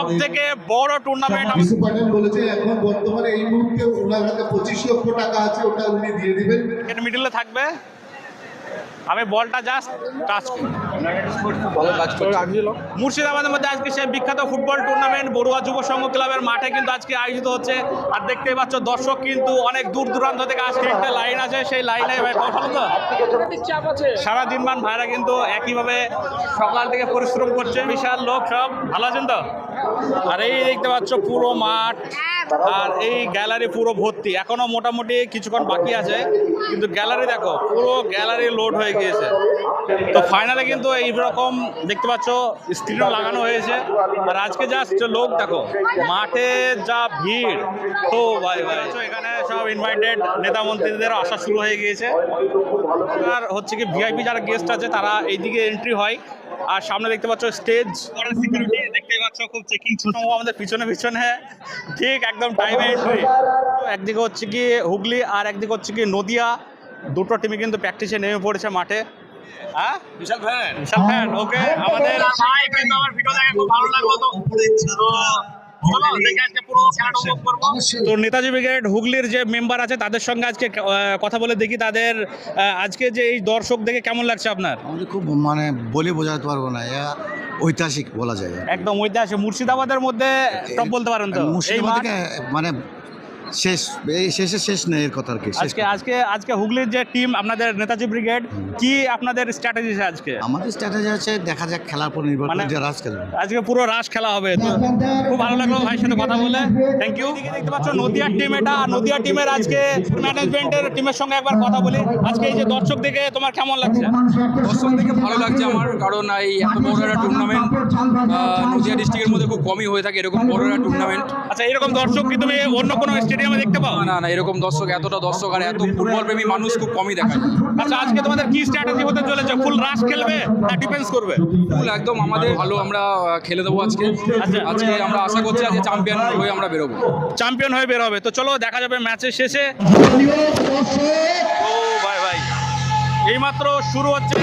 সব থেকে বড় টুর্নামেন্ট আমি প্যাটেল বলেছে এখন বর্তমানে এই মুহূর্তে ওনার হাতে পঁচিশ লক্ষ টাকা আছে ওটা উনি দিয়ে দিবেন। মিডিলে থাকবে? আমি বলটা জাস্ট টাচ মুর্শিদাবাদের মধ্যে আজকে সেই বিখ্যাত ফুটবল টুর্নামেন্ট বড়ুয়া যুব সংঘ ক্লাবের মাঠে কিন্তু আজকে আয়োজিত হচ্ছে। আর দেখতেই পাচ্ছ, দর্শক কিন্তু অনেক দূর দূরান্ত থেকে আসছে। একটা লাইন আছে, সেই লাইনে ভালো তো। ভাইরা কিন্তু একইভাবে সকাল থেকে পরিশ্রম করছে। বিশাল লোক সব, ভালো আছেন তো? আর এই দেখতে পাচ্ছ, পুরো মাঠ, আর এই গ্যালারি পুরো ভর্তি। এখনও মোটামুটি কিছুক্ষণ বাকি আছে। কিন্তু গ্যালারি দেখো, পুরো গ্যালারি লোড হয়ে গিয়েছে। তো ফাইনালে কিন্তু এইরকম দেখতে পাচ্ছ স্ক্রিনও লাগানো হয়েছে। আর আজকে জাস্ট লোক দেখো মাঠে যা ভিড় তো ভাই ভাই এখানে সব ইনভাইটেড নেতা মন্ত্রীদের আসা শুরু হয়ে গিয়েছে। আর হচ্ছে কি ভিআইপি যারা গেস্ট আছে তারা এইদিকে এন্ট্রি হয়। আর সামনে দেখতে পাচ্ছ স্টেজ সিকিউরিটি দেখতেই পাচ্ছ খুব চেকিং আমাদের পিছনে পিছনে ঠিক একদম টাইমে এন্ট্রি একদিকে হচ্ছে কি হুগলি আর একদিকে হচ্ছে কি নদিয়া। দুটো টিমই কিন্তু প্র্যাকটিসে নেমে পড়েছে মাঠে। হ্যাঁ? বিশাল ফ্যান বিশাল ফ্যান ওকে আমাদের ভাই কিন্তু আমার ভিডিও দেখে খুব ভালো লাগল তো নেতাজি ব্রিগেড হুগলির যে মেম্বার আছে তাদের সঙ্গে আজকে কথা বলে দেখি তাদের আজকে যে এই দর্শক দেখে কেমন লাগছে আপনার? আমাদের খুব মানে বলে বোঝাতে পারব না। ঐতিহাসিক বলা যায়। একদম ঐতিহাসিক মুর্শিদাবাদের মধ্যে টপ বলতে পারেন তো? মুর্শিদাবাদ মানে শেষ এই শেষে শেষ নেই এর কথা আর কি আজকে আজকে আজকে হুগলির যে টিম আপনাদের নেতাজি ব্রিগেড কি আপনাদের স্ট্র্যাটেজি আজকে? আমাদের স্ট্র্যাটেজি আছে দেখা যাক খেলার পর নির্ভর করে মানে- যে রাজ খেলবে আজকে পুরো রাশ খেলা হবে তো। খুব ভালো লাগল ভাইয়ের সাথে কথা বলে। থ্যাংক ইউ দেখতে পাচ্ছ নদিয়ার টিম এটা আর নদিয়া টিমের আজকে ম্যানেজমেন্টের টিমের সঙ্গে একবার কথা বলি। আজকে এই যে দর্শক দেখে তোমার কেমন লাগছে? দর্শক দেখে ভালো লাগছে আমার কারণ এই এত বড় একটা টুর্নামেন্ট নদিয়া ডিস্ট্রিক্টের মধ্যে খুব কমই হয়ে থাকে এরকম বড় একটা টুর্নামেন্ট আচ্ছা এরকম দর্শক কি তুমি অন্য কোনো স্টেডিয়ামে দেখতে পাও না না এরকম দর্শক এতটা দর্শক আর এত ফুটবল প্রেমী মানুষ খুব কমই দেখায়। আচ্ছা আজকে তোমাদের কি স্ট্র্যাটেজি হতে চলেছে? ফুল রাশ খেলবে না ডিফেন্স করবে? ফুল একদম আমাদের ভালো আমরা খেলে দেবো আজকে। আচ্ছা। আজকে আমরা আশা করছি আজকে চ্যাম্পিয়ন হয়ে আমরা বেরোবো। চ্যাম্পিয়ন হয়ে বের হবে তো চলো দেখা যাবে ম্যাচের শেষে। ও ভাই ভাই। এইমাত্র শুরু হচ্ছে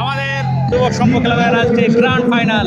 আমাদের যুবক সংঘ ক্লাবের আজকে গ্র্যান্ড ফাইনাল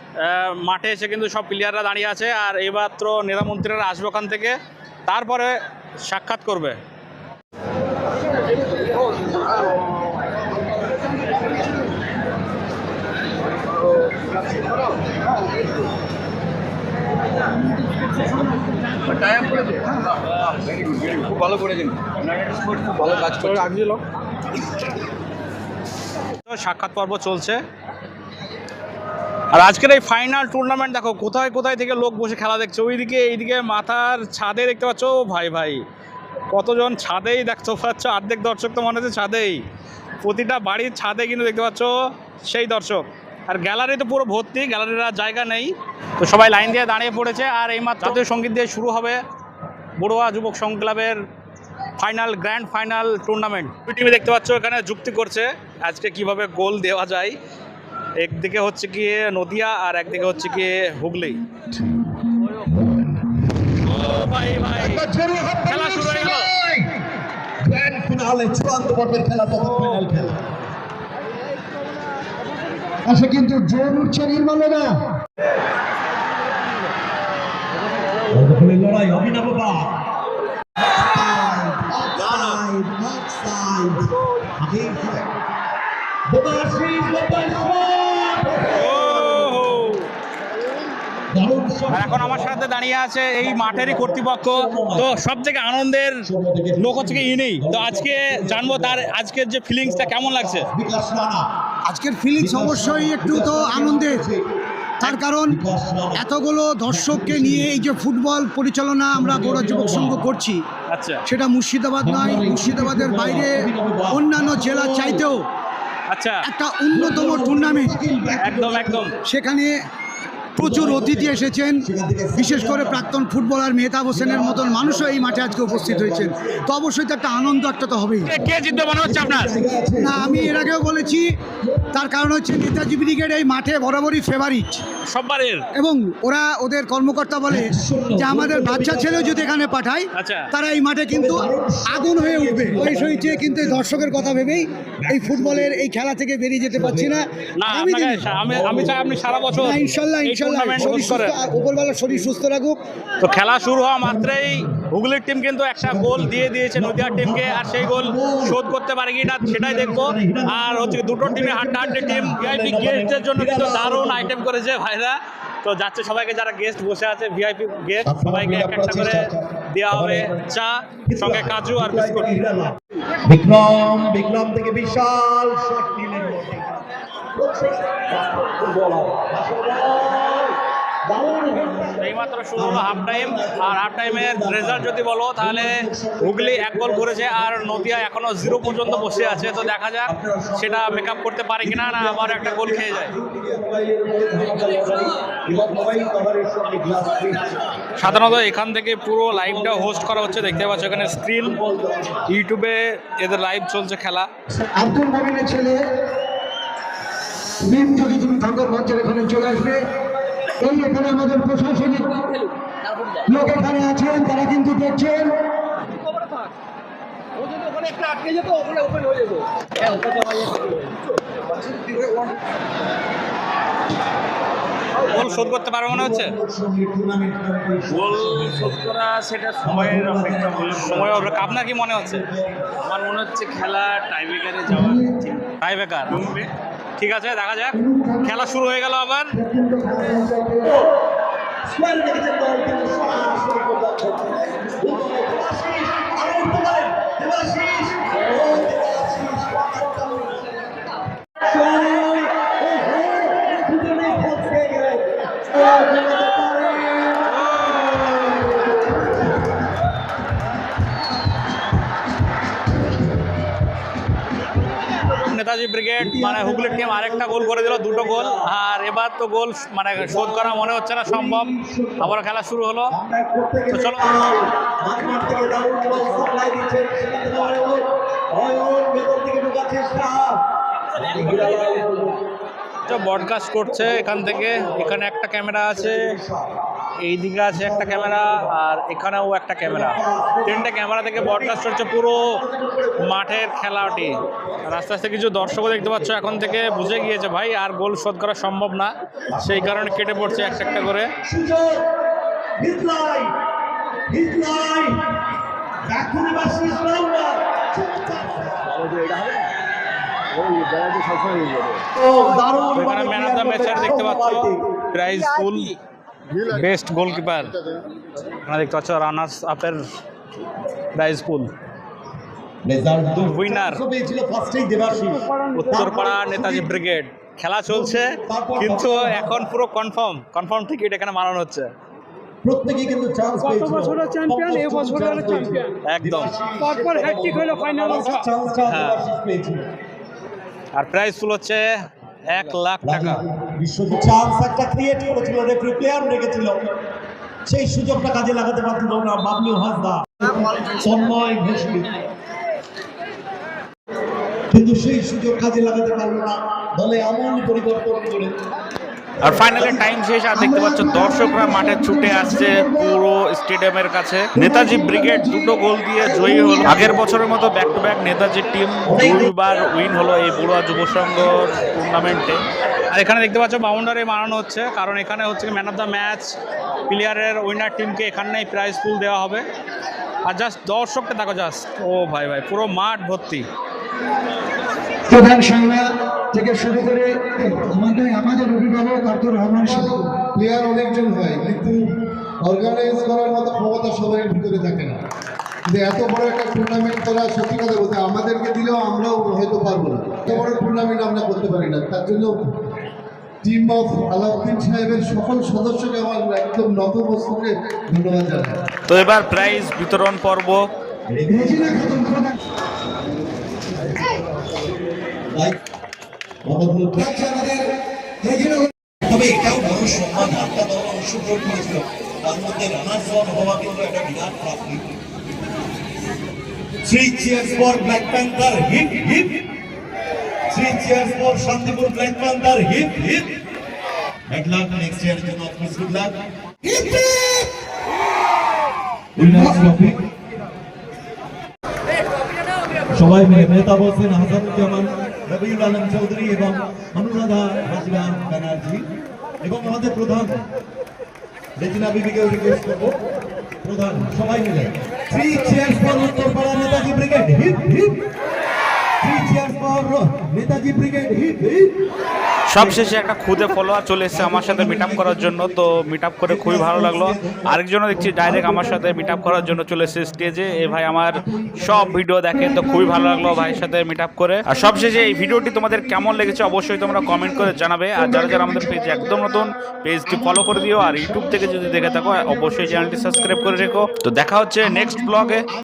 মাঠে এসে কিন্তু সব প্লেয়াররা দাঁড়িয়ে আছে আর এইমাত্র নেতামন্ত্রীরা আসবে ওখান থেকে। তারপরে সাক্ষাৎ করবে। তো সাক্ষাৎ পর্ব চলছে। আর আজকের এই ফাইনাল টুর্নামেন্ট দেখো, কোথায় কোথায় থেকে লোক বসে খেলা দেখছে? ওইদিকে, এইদিকে মাথার ছাদে দেখতে পাচ্ছ? ভাই ভাই, কতজন ছাদেই দেখতে পাচ্ছ? অর্ধেক দর্শক তো মনে হচ্ছে ছাদেই। প্রতিটা বাড়ির ছাদে কিন্তু দেখতে পাচ্ছ সেই দর্শক। আর গ্যালারি তো পুরো ভর্তি গ্যালারির আর জায়গা নেই। তো সবাই লাইন দিয়ে দাঁড়িয়ে পড়েছে, আর এইমাত্র জাতীয় সংগীত দিয়ে শুরু হবে বড়ুয়া যুবক সংঘ ক্লাবের ফাইনাল গ্র্যান্ড ফাইনাল টুর্নামেন্ট টিমে দেখতে পাচ্ছ এখানে যুক্তি করছে, আজকে কীভাবে গোল দেওয়া যায়। একদিকে হচ্ছে কি নদিয়া আর একদিকে হচ্ছে কি হুগলি। খেলা শুরু হয়ে কিন্তু আর এখন আমার সাথে দাঁড়িয়ে আছে এই মাঠেরই কর্তৃপক্ষ। তো সব থেকে আনন্দের লোক হচ্ছে কি ইনি। তো আজকে জানব তার আজকের যে ফিলিংসটা কেমন লাগছে? আজকের ফিলিংস অবশ্যই একটু তো আনন্দের। তার কারণ এতগুলো দর্শককে নিয়ে এই যে ফুটবল পরিচালনা আমরা বড় যুবক সংঘ করছি আচ্ছা। সেটা মুর্শিদাবাদ নয় মুর্শিদাবাদের বাইরে অন্যান্য জেলা চাইতেও আচ্ছা। একটা অন্যতম টুর্নামেন্ট একদম একদম। সেখানে প্রচুর অতিথি এসেছেন বিশেষ করে প্রাক্তন ফুটবলার মেহতাব হোসেনের মতন মানুষও এই মাঠে আজকে উপস্থিত হয়েছেন। তো অবশ্যই তো একটা আনন্দ একটা তো হবেই। কে- কে জিতবে মনে হচ্ছে আপনার? না আমি এর আগেও বলেছি তার কারণ হচ্ছে নেতাজি ব্রিগেড এই মাঠে বরাবরই ফেভারিট সববারের? এবং ওরা ওদের কর্মকর্তা বলে যে আমাদের বাচ্চা ছেলেও যদি এখানে পাঠায় আচ্ছা। তারা এই মাঠে কিন্তু আগুন হয়ে উঠবে। বয়স হয়েছে কিন্তু এই দর্শকের কথা ভেবেই এই ফুটবলের এই খেলা থেকে বেরিয়ে যেতে পারছি না। আমি আমি চাই আপনি সারা বছর ইনশাল্লাহ ইনশাল্লাহ শরীর সুস্থ উপরবেলা শরীর সুস্থ রাখুক। তো খেলা শুরু হওয়া মাত্রই হুগলির টিম কিন্তু একটা গোল দিয়ে দিয়েছে নদিয়ার টিমকে আর সেই গোল শোধ করতে পারে কিনা সেটাই দেখব। আর হচ্ছে দুটো টিমে হাড্ডাহাড্ডি টিম ভিআইপি গেস্টদের জন্য কিন্তু দারুণ আইটেম করেছে ভাইরা। তো যাচ্ছে সবাইকে যারা গেস্ট বসে আছে ভিআইপি গেস্ট সবাইকে এক একটা করে দেওয়া হবে চা সঙ্গে কাজু আর বিস্কুট। বিক্রম বিক্রম থেকে বিশাল শট নিলেন। এইমাত্র শুরু হলো হাফ টাইম আর হাফ টাইমের রেজাল্ট যদি বলো, তাহলে হুগলি এক গোল করেছে আর নদিয়া এখনও জিরো পর্যন্ত বসে আছে। তো দেখা যাক সেটা মেকআপ করতে পারে কিনা না, আবার একটা গোল খেয়ে যায়। সাধারণত এখান থেকে পুরো লাইভটা হোস্ট করা হচ্ছে, দেখতে পাচ্ছ এখানে স্ক্রিন ইউটিউবে এদের লাইভ চলছে খেলা। আব্দুল ছেলে যদি এখানে চলে আসবে। এই এখানে আমাদের প্রশাসনিক লোক এখানে আছেন তারা কিন্তু দেখছেন। গোল শোধ করতে পারবে মনে হচ্ছে? গোল শোধ করা সেটা সময়ের অপেক্ষা সময় অপেক্ষা। আপনার কি মনে হচ্ছে? আমার মনে হচ্ছে খেলা টাইব্রেকারে যাওয়া ঠিক। টাই বেকার ঠিক আছে দেখা যাক। খেলা শুরু হয়ে গেল আবার। ব্রিগেড মানে হুগলির টিম আরেকটা গোল করে দিল দুটো গোল। আর এবার তো গোল মানে শোধ করা মনে হচ্ছে না সম্ভব। আবার খেলা শুরু হলো। তো চলো। ব্রডকাস্ট করছে এখান থেকে। এখানে একটা ক্যামেরা আছে। এই দিকে আছে একটা ক্যামেরা আর এখানেও একটা ক্যামেরা। তিনটে ক্যামেরা থেকে ব্রডকাস্ট হচ্ছে পুরো মাঠের খেলাটি। আর আস্তে আস্তে কিছু দর্শকও দেখতে পাচ্ছ এখন থেকে বুঝে গিয়েছে ভাই আর গোল শোধ করা সম্ভব না। সেই কারণে কেটে পড়ছে একটা একটা করে। ম্যাচের দেখতে পাচ্ছ প্রাইজ ফুল বেস্ট গোলকিপার এখানে দেখতে পাচ্ছ রানার্স আপের prize result winner Uttarpara Netaji brigade. খেলা চলছে কিন্তু এখন পুরো কনফার্ম কনফার্ম টিকিট এখানে মানানো হচ্ছে। প্রত্যেকেই কিন্তু চান্স পেয়েছিল। বছরের চ্যাম্পিয়ন এই বছরের চ্যাম্পিয়ন একদম। পরপর হ্যাট্রিক হলো ফাইনাল চান্সটা হ্যাঁ। পেয়েছিল। আর প্রাইজ ফুল হচ্ছে এক লাখ টাকা। বিশ্বজিৎ ক্রিয়েট করেছিল রেফারি প্লেয়ার রেখেছিল। সেই সুযোগটা কাজে লাগাতে পারছিল না বাবলু হাসদা। তন্ময় ঘোষলি কিন্তু সেই সুযোগ কাজে লাগাতে পারল না। দলে আমূল পরিবর্তন করে। আর ফাইনালে টাইম শেষ, আর দেখতে পাচ্ছ দর্শকরা মাঠে ছুটে আসছে পুরো স্টেডিয়ামের কাছে। নেতাজি ব্রিগেড দুটো গোল দিয়ে জয়ী হলো। আগের বছরের মতো back to back Netaji team দুইবার উইন হলো এই বড়ুয়া যুব সংঘ টুর্নামেন্টে আর এখানে দেখতে পাচ্ছ বাউন্ডারি মারানো হচ্ছে, কারণ এখানে হচ্ছে ম্যান অফ দ্য ম্যাচ প্লেয়ারের উইনার টিমকে এখানেই প্রাইজ ফুল দেওয়া হবে। আর জাস্ট দর্শকটা দেখো জাস্ট ও ভাই ভাই, পুরো মাঠ ভর্তি। প্রধান সংজ্ঞা থেকে শুরু করে আমাদের আমাদের অভিভাবক আব্দুর রহমান প্লেয়ার অনেকজন হয় কিন্তু অর্গানাইজ করার মতো ক্ষমতা সবাই ভিতরে থাকে না। কিন্তু এত বড় একটা টুর্নামেন্ট করা সত্যি কথা বলতে আমাদেরকে দিলেও আমরাও হয়তো পারব না। এত বড় টুর্নামেন্ট আমরা করতে পারি না। তার জন্য টিম অফ আলাউদ্দিন সাহেবের সকল সদস্যকে আমার একদম নতমস্তকে ধন্যবাদ জানাই। তো এবার প্রাইজ বিতরণ পর্ব রেজিনা খাতুন প্রধান মধ্যে তবে এটাও বড় সম্মান হালকা দল অংশগ্রহণ করেছিল তার মধ্যে রানার্স ওয়ান হওয়া কিন্তু একটা বিরাট প্রাপ্তি three cheers for black panther hip hip three cheers for Shantipur black panther hip hip bad luck next ইয়ারের জন্য office good luck hip hip winners trophy সবাই মিলে নেতা বলছেন হাসানুজ্জামান। রবিউল আলম চৌধুরী এবং অনুরাধা হাজরা ব্যানার্জি এবং আমাদের প্রধান রেজিনা বিবিকেও রিকোয়েস্ট করব। প্রধান, সবাই মিলে। Three cheers for Uttarpara Netaji brigade hip hip. Three cheers for Netaji brigade hip hip. সবশেষে একটা খুদে ফলোয়ার চলে এসেছে আমার সাথে মিট আপ করার জন্য। তো মিট আপ করে খুবই ভালো লাগল। আরেকজনও দেখছি ডাইরেক্ট আমার সাথে মিট আপ করার জন্য চলে এসেছে স্টেজে এ। ভাই আমার সব ভিডিও দেখে, তো খুবই ভালো লাগল ভাইয়ের সাথে মিট আপ করে। আর সবশেষে এই ভিডিওটি তোমাদের কেমন লেগেছে অবশ্যই তোমরা কমেন্ট করে জানাবে। আর যারা যারা আমাদের পেজ একদম নতুন পেজটি ফলো করে দিও। আর ইউটিউব থেকে যদি দেখে থাকো, অবশ্যই চ্যানেলটি সাবস্ক্রাইব করে রেখো। তো দেখা হচ্ছে নেক্সট ব্লগে